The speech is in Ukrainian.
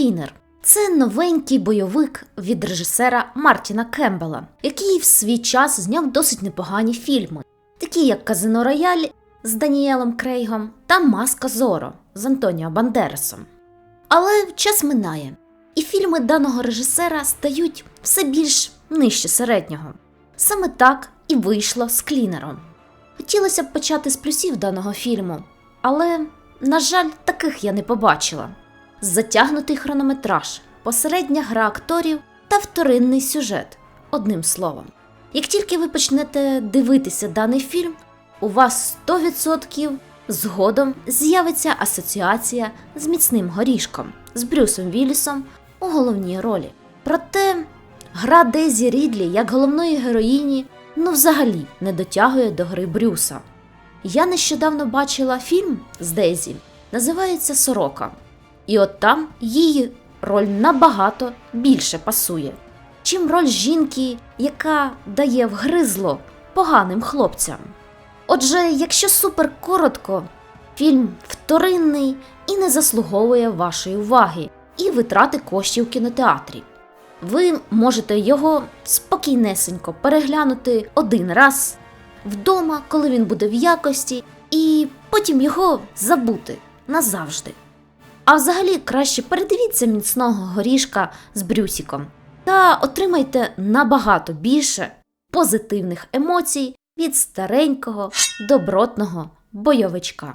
Клінер. Це новенький бойовик від режисера Мартіна Кембела, який в свій час зняв досить непогані фільми, такі як Казино Рояль з Даніелом Крейгом та Маска Зоро з Антоніо Бандерасом. Але час минає, і фільми даного режисера стають все більш нижче середнього. Саме так і вийшло з Клінером. Хотілося б почати з плюсів даного фільму, але, на жаль, таких я не побачила. Затягнутий хронометраж, посередня гра акторів та вторинний сюжет. Одним словом. Як тільки ви почнете дивитися даний фільм, у вас 100% згодом з'явиться асоціація з міцним горішком з Брюсом Віллісом у головній ролі. Проте гра Дейзі Рідлі як головної героїні ну взагалі не дотягує до гри Брюса. Я нещодавно бачила фільм з Дейзі, називається Сорока. І от там її роль набагато більше пасує, чим роль жінки, яка дає вгризло поганим хлопцям. Отже, якщо супер коротко, фільм вторинний і не заслуговує вашої уваги і витрати коштів в кінотеатрі. Ви можете його спокійнесенько переглянути один раз вдома, коли він буде в якості, і потім його забути назавжди. А взагалі краще передивіться міцного горішка з Брюсіком та отримайте набагато більше позитивних емоцій від старенького добротного бойовичка.